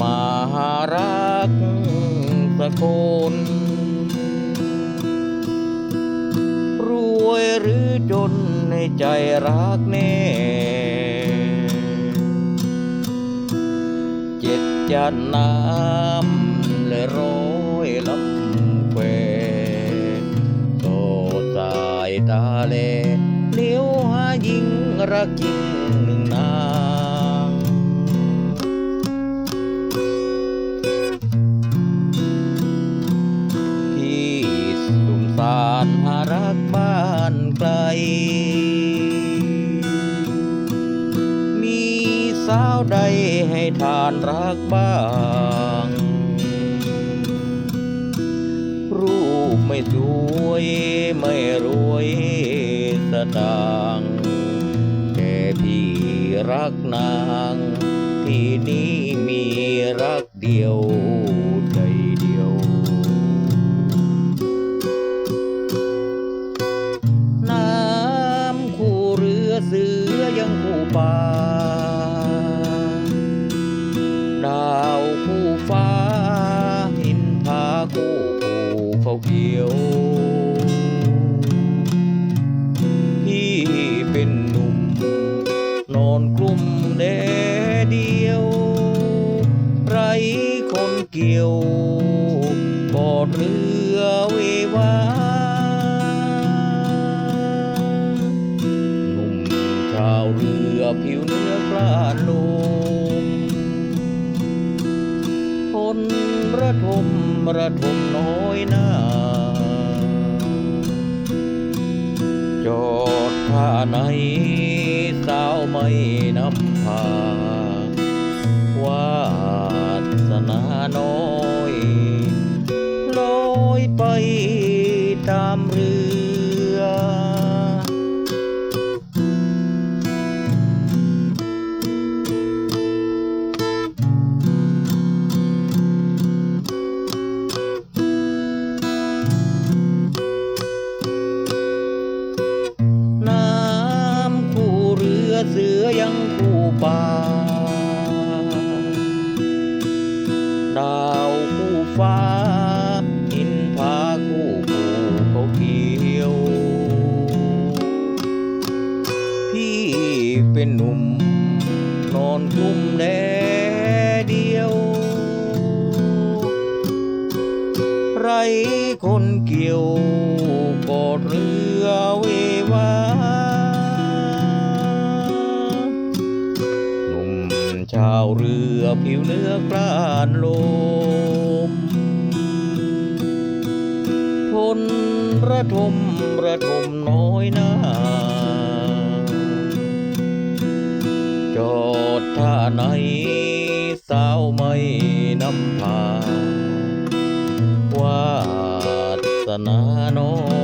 มาหารักสักคนรวยหรือจนในใจรักแน่ เจ็ดจันน้ำและร้อยลำแควโตสายตาแลเลี้ยวหายิงรักจริงหนึ่งนา รักบ้านไกล มีสาวใดให้ทานรักบ้าง รูปไม่สวยไม่รวยสตางค์แค่พี่รักนาง ที่นี้มีรักเดียว อยังคู่ป่าดาวคู่ฟ้า หินผาคู่คู่เขาเกี่ยว พี่เป็นหนุ่ม นอนกลุ่มแดเดียว ไรคนเกี่ยวกอดเรือเววา เรือผิวเนื้อกล้าลมทนระทมระทมน้อยหน้า จอดท่าไหนสาวไม่นำพาวาสนาน้อยลอยไปตามเรือือเสือยังคู่ป่า ดาวคู่ฟ้าหินผาคู่คู่เขาเกี่ยว พี่เป็นหนุ่ม นอนกลุ่มแดเดียว ไรคนเกี่ยวกอดเรือเววา ชาวเรือผิวเนื้อกล้านลม ทนระทมระทมน้อยหน้า จอดท่าไหนสาวไม่นำพาวาสนาน้อย